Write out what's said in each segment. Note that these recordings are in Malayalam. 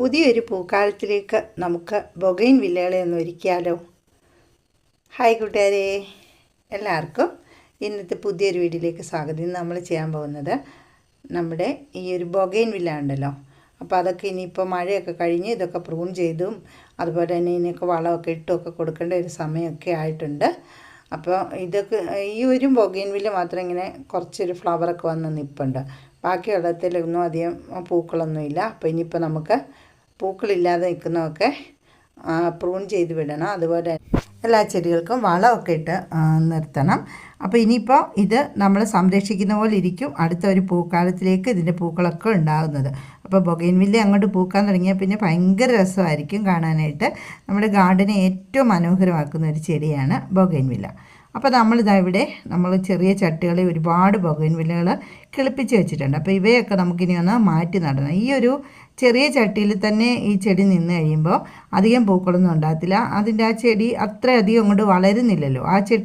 പുതിയൊരു പൂക്കാലത്തിലേക്ക് നമുക്ക് ബൊഗൈൻ വില്ലകളെ ഒന്ന് ഒരുക്കിയാലോ? ഹായ് കൂട്ടുകാരെ എല്ലാവർക്കും ഇന്നത്തെ പുതിയൊരു വീഡിയോയിലേക്ക് സ്വാഗതം. ഇന്ന് നമ്മൾ ചെയ്യാൻ പോകുന്നത് നമ്മുടെ ഈ ഒരു ബൊഗൈൻ വില്ല ഉണ്ടല്ലോ. അപ്പോൾ അതൊക്കെ ഇനിയിപ്പോൾ മഴയൊക്കെ കഴിഞ്ഞ് ഇതൊക്കെ പ്രൂൺ ചെയ്തും അതുപോലെ തന്നെ ഇതിനൊക്കെ വളമൊക്കെ ഇട്ടുമൊക്കെ കൊടുക്കേണ്ട ഒരു സമയമൊക്കെ ആയിട്ടുണ്ട്. അപ്പോൾ ഇതൊക്കെ ഈ ഒരു ബൊഗൈൻ വില്ല മാത്രം ഇങ്ങനെ കുറച്ചൊരു ഫ്ലവറൊക്കെ വന്ന് നിൽപ്പുണ്ട് ബാക്കിയുള്ളതിലൊന്നും അധികം പൂക്കളൊന്നുമില്ല. അപ്പോൾ ഇനിയിപ്പോൾ നമുക്ക് പൂക്കളില്ലാതെ നിൽക്കുന്നതൊക്കെ പ്രൂൺ ചെയ്ത് വിടണം. അതുപോലെ എല്ലാ ചെടികൾക്കും വളമൊക്കെ ഇട്ട് നിർത്തണം. അപ്പോൾ ഇനിയിപ്പോൾ ഇത് നമ്മൾ സംരക്ഷിക്കുന്ന പോലെ ഇരിക്കും. അടുത്ത ഒരു പൂക്കാലത്തിലേക്ക് ഇതിന്റെ പൂക്കളൊക്കെ ഉണ്ടാകുന്നത്. അപ്പോൾ ബൊഗൈൻവില്ല അങ്ങോട്ട് പൂക്കാൻ തുടങ്ങിയാൽ പിന്നെ ഭയങ്കര രസമായിരിക്കും കാണാനായിട്ട്. നമ്മുടെ ഗാർഡനെ ഏറ്റവും മനോഹരമാക്കുന്ന ഒരു ചെടിയാണ് ബൊഗൈൻവില്ല അപ്പോൾ നമ്മളിതാ ഇവിടെ നമ്മൾ ചെറിയ ചട്ടികളിൽ ഒരുപാട് ബൊഗൈൻവില്ലകൾ കിളിപ്പിച്ച് വെച്ചിട്ടുണ്ട്. അപ്പോൾ ഇവയൊക്കെ നമുക്കിനി ഒന്ന് മാറ്റി നടണം. ഈ ഒരു ചെറിയ ചട്ടിയിൽ തന്നെ ഈ ചെടി നിന്ന് കഴിയുമ്പോൾ അധികം പൂക്കളൊന്നും ഉണ്ടാകത്തില്ല. അതിന്റെ ആ ചെടി അത്രയധികം അങ്ങോട്ട് വളരുന്നില്ലല്ലോ. ആ ചെ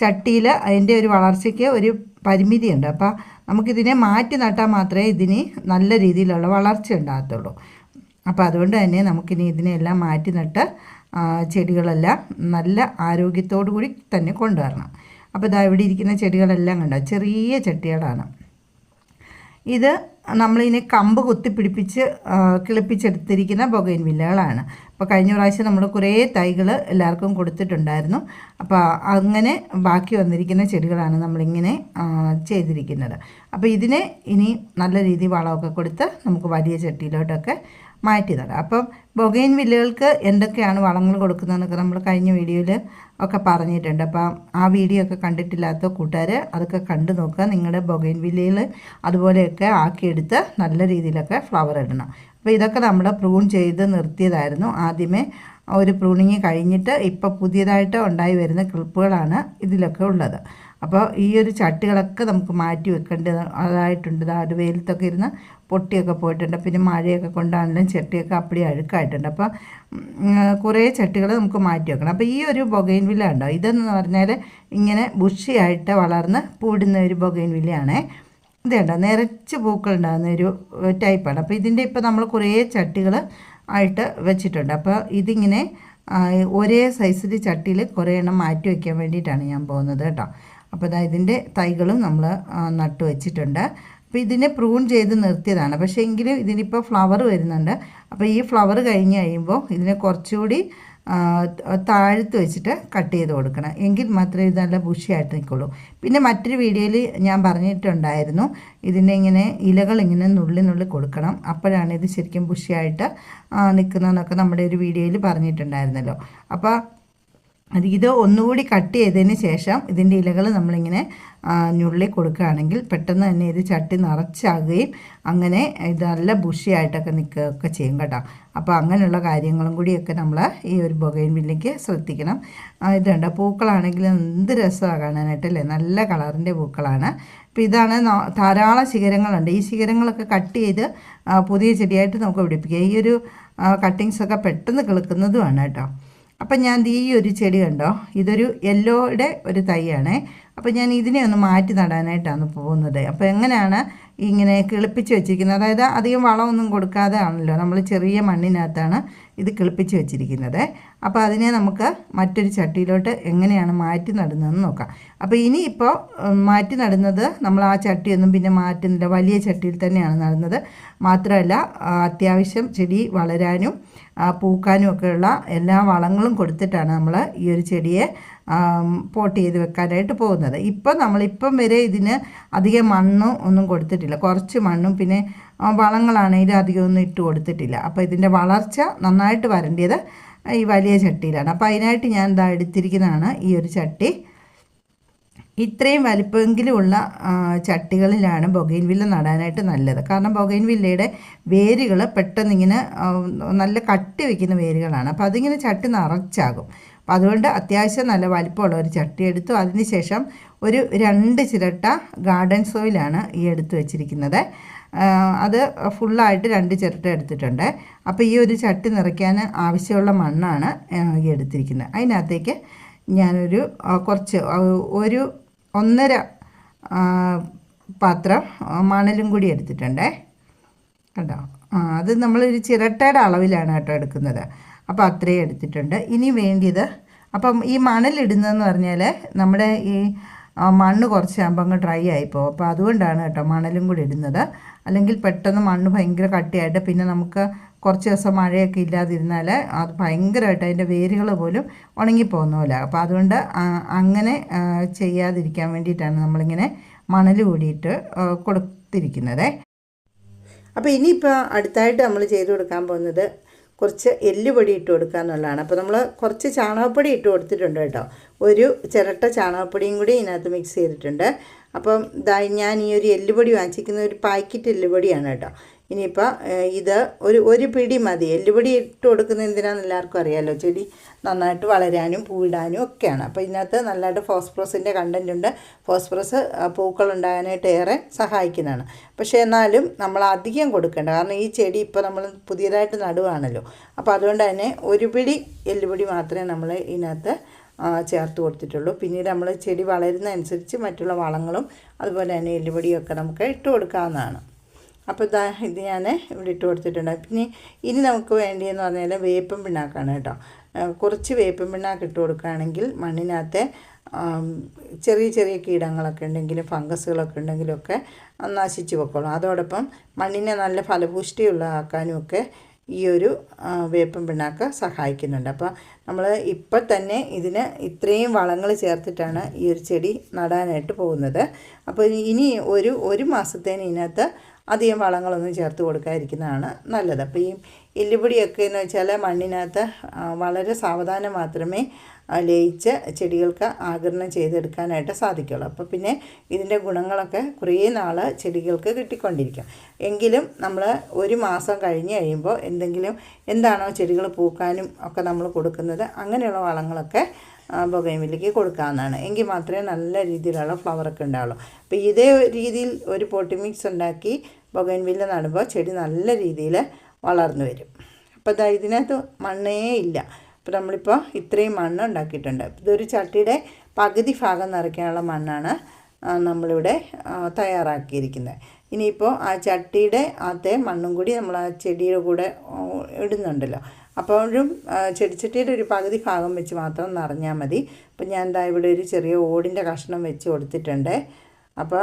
ചട്ടിയിൽ അതിന്റെ ഒരു വളർച്ചയ്ക്ക് ഒരു പരിമിതിയുണ്ട്. അപ്പോൾ നമുക്കിതിനെ മാറ്റി നട്ടാൽ മാത്രമേ ഇതിന് നല്ല രീതിയിലുള്ള വളർച്ച ഉണ്ടാകത്തുള്ളൂ. അപ്പോൾ അതുകൊണ്ട് തന്നെ നമുക്കിനി ഇതിനെല്ലാം മാറ്റി നട്ട് ചെടികളെല്ലാം നല്ല ആരോഗ്യത്തോടു കൂടി തന്നെ കൊണ്ടുവരണം. അപ്പോൾ ഇതാ ഇവിടെ ഇരിക്കുന്ന ചെടികളെല്ലാം കണ്ടോ? ചെറിയ ചട്ടികളാണ്. ഇത് നമ്മളിതിനെ കമ്പ് കുത്തി പിടിപ്പിച്ച് കിളിപ്പിച്ചെടുത്തിരിക്കുന്ന ബൊഗൈൻ വില്ലകളാണ്. അപ്പോൾ കഴിഞ്ഞ പ്രാവശ്യം നമ്മൾ കുറേ തൈകൾ എല്ലാവർക്കും കൊടുത്തിട്ടുണ്ടായിരുന്നു. അപ്പോൾ അങ്ങനെ ബാക്കി വന്നിരിക്കുന്ന ചെടികളാണ് നമ്മളിങ്ങനെ ചെയ്തിരിക്കുന്നത്. അപ്പോൾ ഇതിനെ ഇനി നല്ല രീതിയിൽ വളമൊക്കെ കൊടുത്ത് നമുക്ക് വലിയ ചട്ടിയിലോട്ടൊക്കെ മാറ്റി തരാം അപ്പം ബൊഗൈൻ വില്ലുകൾക്ക് എന്തൊക്കെയാണ് വളങ്ങൾ കൊടുക്കുന്നതെന്നൊക്കെ നമ്മൾ കഴിഞ്ഞ വീഡിയോയിൽ ഒക്കെ പറഞ്ഞിട്ടുണ്ട്. അപ്പം ആ വീഡിയോ ഒക്കെ കണ്ടിട്ടില്ലാത്ത കൂട്ടുകാർ അതൊക്കെ കണ്ടു നോക്കുക. നിങ്ങളുടെ ബൊഗൈൻ വില്ലയിൽ അതുപോലെയൊക്കെ ആക്കിയെടുത്ത് നല്ല രീതിയിലൊക്കെ ഫ്ലവർ ഇടണം. അപ്പോൾ ഇതൊക്കെ നമ്മൾ പ്രൂൺ ചെയ്ത് നിർത്തിയതായിരുന്നു. ആദ്യമേ ഒരു പ്രൂണിങ് കഴിഞ്ഞിട്ട് ഇപ്പോൾ പുതിയതായിട്ട് ഉണ്ടായി വരുന്ന ക്ലിപ്പുകളാണ് ഇതിലൊക്കെ ഉള്ളത്. അപ്പോൾ ഈ ഒരു ചട്ടികളൊക്കെ നമുക്ക് മാറ്റി വെക്കേണ്ടത് അതായിട്ടുണ്ട്. അത് വെയിലത്തൊക്കെ ഇരുന്ന് പൊട്ടിയൊക്കെ പോയിട്ടുണ്ട്. പിന്നെ മഴയൊക്കെ കൊണ്ടാണെങ്കിലും ചട്ടിയൊക്കെ അപ്പടി അഴുക്കായിട്ടുണ്ട്. അപ്പോൾ കുറേ ചട്ടികൾ നമുക്ക് മാറ്റി വെക്കണം. അപ്പോൾ ഈ ഒരു ബൊഗൈൻ വില്ല ഉണ്ടോ? ഇതെന്ന് പറഞ്ഞാൽ ഇങ്ങനെ ബുഷിയായിട്ട് വളർന്ന് പൂടുന്ന ഒരു ബൊഗൈൻ വില്ലയാണേ. ഇത് കണ്ടോ നിറച്ച് പൂക്കളുണ്ടാകുന്ന ഒരു ടൈപ്പാണ് അപ്പോൾ ഇതിന്റെ ഇപ്പോൾ നമ്മൾ കുറേ ചട്ടികൾ ആയിട്ട് വെച്ചിട്ടുണ്ട്. അപ്പോൾ ഇതിങ്ങനെ ഒരേ സൈസിൽ ചട്ടിയിൽ കുറേ എണ്ണം മാറ്റി വയ്ക്കാൻ വേണ്ടിയിട്ടാണ് ഞാൻ പോകുന്നത് കേട്ടോ. അപ്പോൾ ഇതാ ഇതിന്റെ തൈകളും നമ്മൾ നട്ടു വെച്ചിട്ടുണ്ട്. അപ്പോൾ ഇതിനെ പ്രൂൺ ചെയ്ത് നിർത്തിയതാണ്. പക്ഷേ എങ്കിലും ഇതിനിപ്പോൾ ഫ്ലവർ വരുന്നുണ്ട്. അപ്പോൾ ഈ ഫ്ലവർ കഴിഞ്ഞ് കഴിയുമ്പോൾ ഇതിനെ കുറച്ചുകൂടി താഴ്ത്ത് വെച്ചിട്ട് കട്ട് ചെയ്ത് കൊടുക്കണം. എങ്കിൽ മാത്രമേ ഇത് നല്ല ബുഷിയായിട്ട് നിൽക്കുള്ളൂ പിന്നെ മറ്റൊരു വീഡിയോയിൽ ഞാൻ പറഞ്ഞിട്ടുണ്ടായിരുന്നു ഇതിന്റെ ഇങ്ങനെ ഇലകൾ ഇങ്ങനെ നുള്ളി നുള്ളി കൊടുക്കണം. അപ്പോഴാണ് ഇത് ശരിക്കും ബുഷിയായിട്ട് നിൽക്കുന്നതെന്നൊക്കെ നമ്മുടെ ഒരു വീഡിയോയിൽ പറഞ്ഞിട്ടുണ്ടായിരുന്നല്ലോ. അപ്പോൾ അത് ഇത് ഒന്നുകൂടി കട്ട് ചെയ്തതിന് ശേഷം ഇതിന്റെ ഇലകൾ നമ്മളിങ്ങനെ ഞുള്ളി കൊടുക്കുകയാണെങ്കിൽ പെട്ടെന്ന് തന്നെ ഇത് ചട്ടി നിറച്ചാകുകയും അങ്ങനെ ഇത് നല്ല ബുഷിയായിട്ടൊക്കെ നിൽക്കുകയൊക്കെ ചെയ്യും കേട്ടോ. അപ്പോൾ അങ്ങനെയുള്ള കാര്യങ്ങളും കൂടിയൊക്കെ നമ്മൾ ഈ ഒരു ബൊഗൈൻ വില്ലേക്ക് ശ്രദ്ധിക്കണം. ഇതുണ്ട് പൂക്കളാണെങ്കിൽ എന്ത് രസമാണ് കാണാനായിട്ട് അല്ലേ നല്ല കളറിന്റെ പൂക്കളാണ്. അപ്പോൾ ഇതാണ് ധാരാളം ശിഖരങ്ങളുണ്ട്. ഈ ശിഖരങ്ങളൊക്കെ കട്ട് ചെയ്ത് പുതിയ ചെടിയായിട്ട് നമുക്ക് പിടിപ്പിക്കാം. ഈ ഒരു കട്ടിങ്സൊക്കെ പെട്ടെന്ന് കിളുക്കുന്നതുമാണ് കേട്ടോ. അപ്പം ഞാൻ ഈ ഒരു ചെടി കണ്ടോ? ഇതൊരു യെല്ലോയുടെ ഒരു തൈയാണേ. അപ്പോൾ ഞാൻ ഇതിനെ ഒന്ന് മാറ്റി നടാനായിട്ടാണ് പോകുന്നത്. അപ്പോൾ എങ്ങനെയാണ് ഇങ്ങനെ കിളിപ്പിച്ച് വെച്ചിരിക്കുന്നത്. അതായത് അധികം വളമൊന്നും കൊടുക്കാതെ ആണല്ലോ നമ്മൾ ചെറിയ മണ്ണിനകത്താണ് ഇത് കിളിപ്പിച്ച് വെച്ചിരിക്കുന്നത്. അപ്പോൾ അതിനെ നമുക്ക് മറ്റൊരു ചട്ടിയിലോട്ട് എങ്ങനെയാണ് മാറ്റി നടുന്നതെന്ന് നോക്കാം. അപ്പോൾ ഇനിയിപ്പോൾ മാറ്റി നടുന്നത് നമ്മൾ ആ ചട്ടിയൊന്നും പിന്നെ മാറ്റുന്നില്ല. വലിയ ചട്ടിയിൽ തന്നെയാണ് നടുന്നത്. മാത്രമല്ല അത്യാവശ്യം ചെടി വളരാനും പൂക്കാനും ഒക്കെയുള്ള എല്ലാ വളങ്ങളും കൊടുത്തിട്ടാണ് നമ്മൾ ഈ ഒരു ചെടിയെ പോട്ട് ചെയ്ത് വെക്കാനായിട്ട് പോകുന്നത്. ഇപ്പം നമ്മളിപ്പം വരെ ഇതിന് അധികം മണ്ണും ഒന്നും കൊടുത്തിട്ടില്ല. കുറച്ച് മണ്ണും പിന്നെ വളങ്ങളാണെങ്കിലും അധികം ഒന്നും ഇട്ട് കൊടുത്തിട്ടില്ല. അപ്പോൾ ഇതിന്റെ വളർച്ച നന്നായിട്ട് വരേണ്ടത് ഈ വലിയ ചട്ടിയിലാണ്. അപ്പോൾ അതിനായിട്ട് ഞാൻ ഇതാ എടുത്തിരിക്കുന്നതാണ് ഈ ഒരു ചട്ടി. ഇത്രയും വലിപ്പമെങ്കിലുമുള്ള ചട്ടികളിലാണ് ബൊഗൈൻവില്ല നടാനായിട്ട് നല്ലത്. കാരണം ബൊഗൈൻവില്ലയുടെ വേരുകൾ പെട്ടെന്നിങ്ങനെ നല്ല കട്ടി വയ്ക്കുന്ന വേരുകളാണ്. അപ്പോൾ അതിങ്ങനെ ചട്ടി നിറച്ചാകും. അപ്പോൾ അതുകൊണ്ട് അത്യാവശ്യം നല്ല വലിപ്പമുള്ള ഒരു ചട്ടി എടുത്തു. അതിനുശേഷം ഒരു രണ്ട് ചിരട്ട ഗാർഡൻ സോയിലാണ് ഈ എടുത്തു വെച്ചിരിക്കുന്നത്. അത് ഫുള്ളായിട്ട് രണ്ട് ചിരട്ട എടുത്തിട്ടുണ്ട്. അപ്പോൾ ഈ ഒരു ചട്ടി നിറയ്ക്കാൻ ആവശ്യമുള്ള മണ്ണാണ് ഈ എടുത്തിരിക്കുന്നത്. അതിനകത്തേക്ക് ഞാനൊരു കുറച്ച് ഒരു ഒന്നര പാത്രം മണലും കൂടി എടുത്തിട്ടുണ്ടേ. കേട്ടോ അത് നമ്മളൊരു ചിരട്ടയുടെ അളവിലാണ് കേട്ടോ എടുക്കുന്നത്. അപ്പോൾ അത്രയും എടുത്തിട്ടുണ്ട്. ഇനി വേണ്ടിയത് അപ്പം ഈ മണലിടുന്നതെന്ന് പറഞ്ഞാൽ നമ്മുടെ ഈ മണ്ണ് കുറച്ച് ആകുമ്പോൾ അങ്ങ് ഡ്രൈ ആയിപ്പോവും. അപ്പോൾ അതുകൊണ്ടാണ് കേട്ടോ മണലും കൂടി ഇടുന്നത്. അല്ലെങ്കിൽ പെട്ടെന്ന് മണ്ണ് ഭയങ്കര കട്ടിയായിട്ട് പിന്നെ നമുക്ക് കുറച്ച് ദിവസം മഴയൊക്കെ ഇല്ലാതിരുന്നാൽ അത് ഭയങ്കരമായിട്ട് അതിന്റെ വേരുകൾ പോലും ഉണങ്ങിപ്പോകുന്ന പോലെ. അപ്പോൾ അതുകൊണ്ട് അങ്ങനെ ചെയ്യാതിരിക്കാൻ വേണ്ടിയിട്ടാണ് നമ്മളിങ്ങനെ മണൽ കൂടിയിട്ട് കൊടുത്തിരിക്കുന്നത്. അപ്പോൾ ഇനിയിപ്പോൾ അടുത്തായിട്ട് നമ്മൾ ചെയ്ത് കൊടുക്കാൻ പോകുന്നത് കുറച്ച് എല്ലുപൊടി ഇട്ട് കൊടുക്കുക എന്നുള്ളതാണ്. അപ്പോൾ നമ്മൾ കുറച്ച് ചാണകപ്പൊടി ഇട്ട് കൊടുത്തിട്ടുണ്ട് കേട്ടോ. ഒരു ചിരട്ട ചാണകപ്പൊടിയും കൂടി ഇതിനകത്ത് മിക്സ് ചെയ്തിട്ടുണ്ട്. അപ്പം ഇതായി ഞാൻ ഈ ഒരു എല്ലുപൊടി വാങ്ങിച്ചിരിക്കുന്ന ഒരു പാക്കറ്റ് എല്ലുപൊടിയാണ് കേട്ടോ. ഇനിയിപ്പോൾ ഇത് ഒരു ഒരു പിടി മതി. എല്ലുപൊടി ഇട്ട് കൊടുക്കുന്ന എന്തിനാണെന്ന് എല്ലാവർക്കും അറിയാമല്ലോ ചെടി നന്നായിട്ട് വളരാനും പൂവിടാനും ഒക്കെയാണ്. അപ്പോൾ ഇതിനകത്ത് നല്ലതായിട്ട് ഫോസ്ഫറസിന്റെ കണ്ടന്റ് ഉണ്ട്. ഫോസ്ഫറസ് പൂക്കൾ ഉണ്ടാകാനായിട്ട് ഏറെ സഹായിക്കുന്നതാണ്. പക്ഷേ എന്നാലും നമ്മൾ അധികം കൊടുക്കേണ്ട. കാരണം ഈ ചെടി ഇപ്പോൾ നമ്മൾ പുതിയതായിട്ട് നടുവാണല്ലോ. അപ്പോൾ അതുകൊണ്ട് തന്നെ ഒരു പിടി എല്ലുപൊടി മാത്രമേ നമ്മൾ ഇതിനകത്ത് ചേർത്ത് കൊടുത്തിട്ടുള്ളൂ. പിന്നീട് നമ്മൾ ചെടി വളരുന്നതനുസരിച്ച് മറ്റുള്ള വളങ്ങളും അതുപോലെ തന്നെ എല്ലുപൊടിയൊക്കെ നമുക്ക് ഇട്ട് കൊടുക്കാവുന്നതാണ്. അപ്പോൾ ഇതാ ഇത് ഞാൻ ഇവിടെ ഇട്ട് കൊടുത്തിട്ടുണ്ട്. പിന്നെ ഇനി നമുക്ക് വേണ്ടിയെന്ന് പറഞ്ഞാൽ വേപ്പും പിണ്ണാക്കാണ് കേട്ടോ. കുറച്ച് വേപ്പും പിണ്ണാക്ക് ഇട്ട് കൊടുക്കുകയാണെങ്കിൽ മണ്ണിനകത്തെ ചെറിയ ചെറിയ കീടങ്ങളൊക്കെ ഉണ്ടെങ്കിലും ഫംഗസുകളൊക്കെ ഉണ്ടെങ്കിലൊക്കെ നശിച്ചു പൊക്കോളും. അതോടൊപ്പം മണ്ണിനെ നല്ല ഫലപുഷ്ടിയുള്ളതാക്കാനും ഒക്കെ ഈ ഒരു വേപ്പും പിണ്ണാക്ക് സഹായിക്കുന്നുണ്ട്. അപ്പോൾ നമ്മൾ ഇപ്പം തന്നെ ഇതിന് ഇത്രയും വളങ്ങൾ ചേർത്തിട്ടാണ് ഈ ഒരു ചെടി നടാനായിട്ട് പോകുന്നത്. അപ്പോൾ ഇനി ഒരു ഒരു മാസത്തേന് ഇതിനകത്ത് അധികം വളങ്ങളൊന്നും ചേർത്ത് കൊടുക്കാതിരിക്കുന്നതാണ് നല്ലത്. അപ്പോൾ ഈ എല്ലുപൊടിയൊക്കെ എന്ന് വെച്ചാൽ മണ്ണിനകത്ത് വളരെ സാവധാനം മാത്രമേ ലയിച്ച് ചെടികൾക്ക് ആകരണം ചെയ്തെടുക്കാനായിട്ട് സാധിക്കുള്ളൂ. അപ്പോൾ പിന്നെ ഇതിന്റെ ഗുണങ്ങളൊക്കെ കുറേ നാൾ ചെടികൾക്ക് കിട്ടിക്കൊണ്ടിരിക്കും. എങ്കിലും നമ്മൾ ഒരു മാസം കഴിഞ്ഞ് കഴിയുമ്പോൾ എന്തെങ്കിലും എന്താണോ ചെടികൾ പൂക്കാനും ഒക്കെ നമ്മൾ കൊടുക്കുന്നത് അങ്ങനെയുള്ള വളങ്ങളൊക്കെ ബൊഗൈമിലേക്ക് കൊടുക്കാവുന്നതാണ്. എങ്കിൽ മാത്രമേ നല്ല രീതിയിലുള്ള ഫ്ലവറൊക്കെ ഉണ്ടാവുള്ളൂ. അപ്പോൾ ഇതേ രീതിയിൽ ഒരു പോട്ടി മിക്സ് ഉണ്ടാക്കി ബൊഗൈൻവില്ല നടുമ്പോൾ ചെടി നല്ല രീതിയിൽ വളർന്നു വരും. അപ്പോൾ ഇതാ ഇതിനകത്ത് മണ്ണേ ഇല്ല. അപ്പോൾ നമ്മളിപ്പോൾ ഇത്രയും മണ്ണ് ഉണ്ടാക്കിയിട്ടുണ്ട്. ഇതൊരു ചട്ടിയുടെ പകുതി ഭാഗം നിറയ്ക്കാനുള്ള മണ്ണാണ് നമ്മളിവിടെ തയ്യാറാക്കിയിരിക്കുന്നത്. ഇനിയിപ്പോൾ ആ ചട്ടിയുടെ അകത്തെ മണ്ണും കൂടി നമ്മൾ ആ ചെടിയുടെ കൂടെ ഇടുന്നുണ്ടല്ലോ. അപ്പോഴും ചെടിച്ചട്ടിയുടെ ഒരു പകുതി ഭാഗം വെച്ച് മാത്രം നിറഞ്ഞാൽ മതി. അപ്പം ഞാൻ എന്താ ഇവിടെ ഒരു ചെറിയ ഓടിന്റെ കഷ്ണം വെച്ച് കൊടുത്തിട്ടുണ്ട്. അപ്പോൾ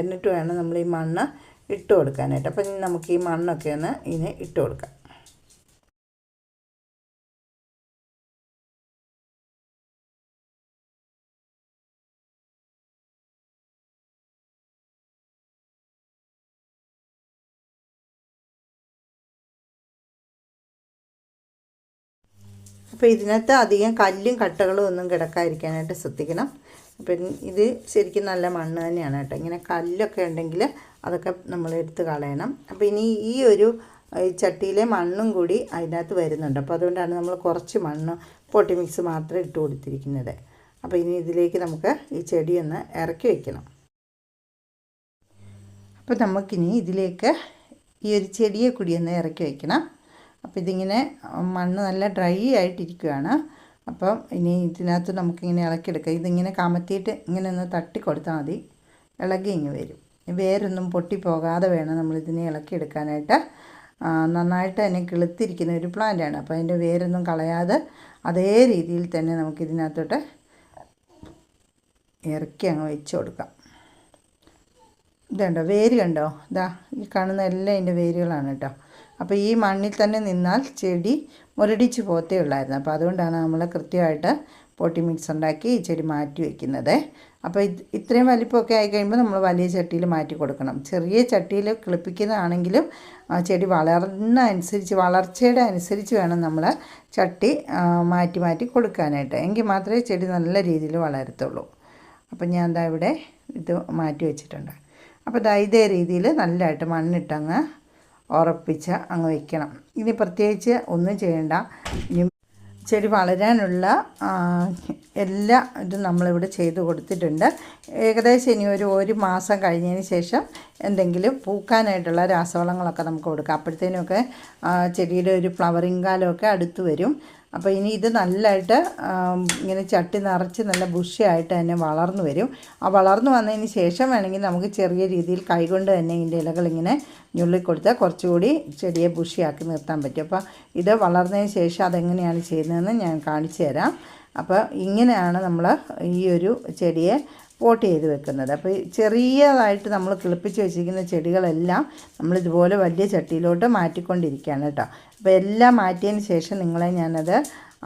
എന്നിട്ട് വേണം നമ്മൾ ഈ മണ്ണ് ഇട്ട് കൊടുക്കാനായിട്ട്. അപ്പം നമുക്ക് ഈ മണ്ണൊക്കെ ഒന്ന് ഇതിന് ഇട്ട് കൊടുക്കാം. അപ്പോൾ ഇതിനകത്ത് അധികം കല്ലും കട്ടകളും ഒന്നും കിടക്കാതിരിക്കാനായിട്ട് ശ്രദ്ധിക്കണം. അപ്പം ഇത് ശരിക്കും നല്ല മണ്ണ് തന്നെയാണ് കേട്ടോ. ഇങ്ങനെ കല്ലൊക്കെ ഉണ്ടെങ്കിൽ അതൊക്കെ നമ്മൾ എടുത്ത് കളയണം. അപ്പോൾ ഇനി ഈ ഒരു ചട്ടിയിലെ മണ്ണും കൂടി അതിനകത്ത് വരുന്നുണ്ട്. അപ്പോൾ അതുകൊണ്ടാണ് നമ്മൾ കുറച്ച് മണ്ണ് പൊട്ടി മിക്സ് മാത്രം ഇട്ട് കൊടുത്തിരിക്കുന്നത്. അപ്പോൾ ഇനി ഇതിലേക്ക് നമുക്ക് ഈ ചെടിയൊന്ന് ഇറക്കി വയ്ക്കണം അപ്പോൾ നമുക്കിനി ഇതിലേക്ക് ഈ ഒരു ചെടിയെ കൂടി ഒന്ന് ഇറക്കി വയ്ക്കണം അപ്പോൾ ഇതിങ്ങനെ മണ്ണ് നല്ല ഡ്രൈ ആയിട്ടിരിക്കുകയാണ്. അപ്പം ഇനി ഇതിനകത്ത് നമുക്കിങ്ങനെ ഇളക്കിയെടുക്കാം. ഇതിങ്ങനെ കമത്തിയിട്ട് ഇങ്ങനെ ഒന്ന് തട്ടി കൊടുത്താൽ മതി. ഇളകി ഇങ്ങ് വരും. വേരൊന്നും പൊട്ടിപ്പോകാതെ വേണം നമ്മളിതിനെ ഇളക്കിയെടുക്കാനായിട്ട്. നന്നായിട്ട് തന്നെ കിളുത്തിരിക്കുന്ന ഒരു പ്ലാന്റാണ് അപ്പോൾ അതിന്റെ വേരൊന്നും കളയാതെ അതേ രീതിയിൽ തന്നെ നമുക്കിതിനകത്തോട്ട് ഇറക്കി അങ്ങ് വെച്ച് കൊടുക്കാം. ഇതുണ്ടോ വേര് കണ്ടോ? ഇതാ ഈ കാണുന്ന എല്ലാം അതിന്റെ വേരുകളാണ് കേട്ടോ. അപ്പോൾ ഈ മണ്ണിൽ തന്നെ നിന്നാൽ ചെടി മുരടിച്ച് പോത്തേ ഉള്ളായിരുന്നു. അപ്പോൾ അതുകൊണ്ടാണ് നമ്മൾ കൃത്യമായിട്ട് പോട്ടി മിക്സ് ഉണ്ടാക്കി ഈ ചെടി മാറ്റി വയ്ക്കുന്നത് അപ്പോൾ ഇത് ഇത്രയും വലിപ്പമൊക്കെ ആയി കഴിയുമ്പോൾ നമ്മൾ വലിയ ചട്ടിയിൽ മാറ്റി കൊടുക്കണം. ചെറിയ ചട്ടിയിൽ കിളിപ്പിക്കുന്നതാണെങ്കിലും ചെടി വളർന്ന അനുസരിച്ച് വളർച്ചയുടെ അനുസരിച്ച് വേണം നമ്മൾ ചട്ടി മാറ്റി മാറ്റി കൊടുക്കാനായിട്ട്. എങ്കിൽ മാത്രമേ ചെടി നല്ല രീതിയിൽ വളരത്തുള്ളൂ. അപ്പം ഞാൻ എന്താ ഇവിടെ ഇത് മാറ്റി വെച്ചിട്ടുണ്ട്. അപ്പോൾ ദാ ഇതേ രീതിയിൽ നല്ലതായിട്ട് മണ്ണിട്ടങ്ങ് ഉറപ്പിച്ച് അങ്ങ് വെക്കണം ഇനി പ്രത്യേകിച്ച് ഒന്നും ചെയ്യണ്ട. ചെടി വളരാനുള്ള എല്ലാ ഇതും നമ്മളിവിടെ ചെയ്ത് കൊടുത്തിട്ടുണ്ട്. ഏകദേശം ഇനി ഒരു ഒരു മാസം കഴിഞ്ഞതിന് ശേഷം എന്തെങ്കിലും പൂക്കാനായിട്ടുള്ള രാസവളങ്ങളൊക്കെ നമുക്ക് കൊടുക്കാം. അപ്പോഴത്തേനുമൊക്കെ ചെടിയുടെ ഒരു ഫ്ലവറിംഗ് കാലമൊക്കെ അടുത്ത് വരും. അപ്പോൾ ഇനി ഇത് നല്ലതായിട്ട് ഇങ്ങനെ ചട്ടി നിറച്ച് നല്ല ബുഷിയായിട്ട് തന്നെ വളർന്നു വരും. ആ വളർന്നു വന്നതിന് ശേഷം വേണമെങ്കിൽ നമുക്ക് ചെറിയ രീതിയിൽ കൈകൊണ്ട് തന്നെ ഇതിന്റെ ഇലകൾ ഇങ്ങനെ ഞുള്ളിക്കൊടുത്താൽ കുറച്ചുകൂടി ചെടിയെ ബുഷിയാക്കി നിർത്താൻ പറ്റും. അപ്പോൾ ഇത് വളർന്നതിന് ശേഷം അതെങ്ങനെയാണ് ചെയ്യുന്നതെന്ന് ഞാൻ കാണിച്ചു തരാം. അപ്പോൾ ഇങ്ങനെയാണ് നമ്മൾ ഈ ഒരു ചെടിയെ പോട്ട് ചെയ്ത് വെക്കുന്നത്. അപ്പോൾ ചെറിയതായിട്ട് നമ്മൾ കിളിപ്പിച്ച് വെച്ചിരിക്കുന്ന ചെടികളെല്ലാം നമ്മൾ ഇതുപോലെ വലിയ ചട്ടിയിലോട്ട് മാറ്റിക്കൊണ്ടിരിക്കുകയാണ് കേട്ടോ. അപ്പോൾ എല്ലാം മാറ്റിയതിന് ശേഷം നിങ്ങളെ ഞാനത്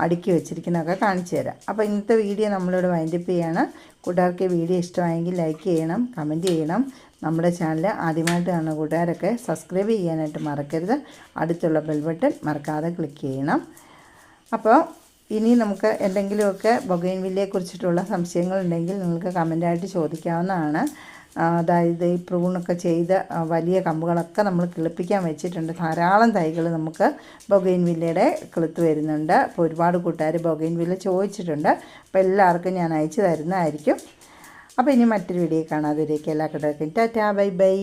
അടുക്കി വെച്ചിരിക്കുന്നതൊക്കെ കാണിച്ചു തരാം. അപ്പോൾ ഇന്നത്തെ വീഡിയോ നമ്മളിവിടെ വൈൻഡപ്പ് ചെയ്യാണ്. കൂട്ടുകാർക്ക് വീഡിയോ ഇഷ്ടമായെങ്കിൽ ലൈക്ക് ചെയ്യണം കമന്റ് ചെയ്യണം. നമ്മുടെ ചാനൽ ആദ്യമായിട്ട് കാണുന്ന കൂട്ടുകാരൊക്കെ സബ്സ്ക്രൈബ് ചെയ്യാനായിട്ട് മറക്കരുത്. അടുത്തുള്ള ബെൽ ബട്ടൺ മറക്കാതെ ക്ലിക്ക് ചെയ്യണം. അപ്പോൾ ഇനി നമുക്ക് എന്തെങ്കിലുമൊക്കെ ബൊഗൈൻവില്ലയെ കുറിച്ചിട്ടുള്ള സംശയങ്ങളുണ്ടെങ്കിൽ നിങ്ങൾക്ക് കമന്റായിട്ട് ചോദിക്കാവുന്നതാണ്. അതായത് ഈ പ്രൂണൊക്കെ ചെയ്ത വലിയ കമ്പുകളൊക്കെ നമ്മൾ കിളിപ്പിക്കാൻ വെച്ചിട്ടുണ്ട്. ധാരാളം തൈകൾ നമുക്ക് ബൊഗൈൻവില്ലയുടെ കിളുത്ത് വരുന്നുണ്ട്. അപ്പോൾ ഒരുപാട് കൂട്ടുകാർ ബൊഗൈൻവില്ല ചോദിച്ചിട്ടുണ്ട്. അപ്പോൾ എല്ലാവർക്കും ഞാൻ അയച്ചു തരുന്നതായിരിക്കും. അപ്പോൾ ഇനി മറ്റൊരു വീഡിയോ കാണാതിരിക്കുക എല്ലാ കിടക്കും ടാറ്റാ ബൈ ബൈ.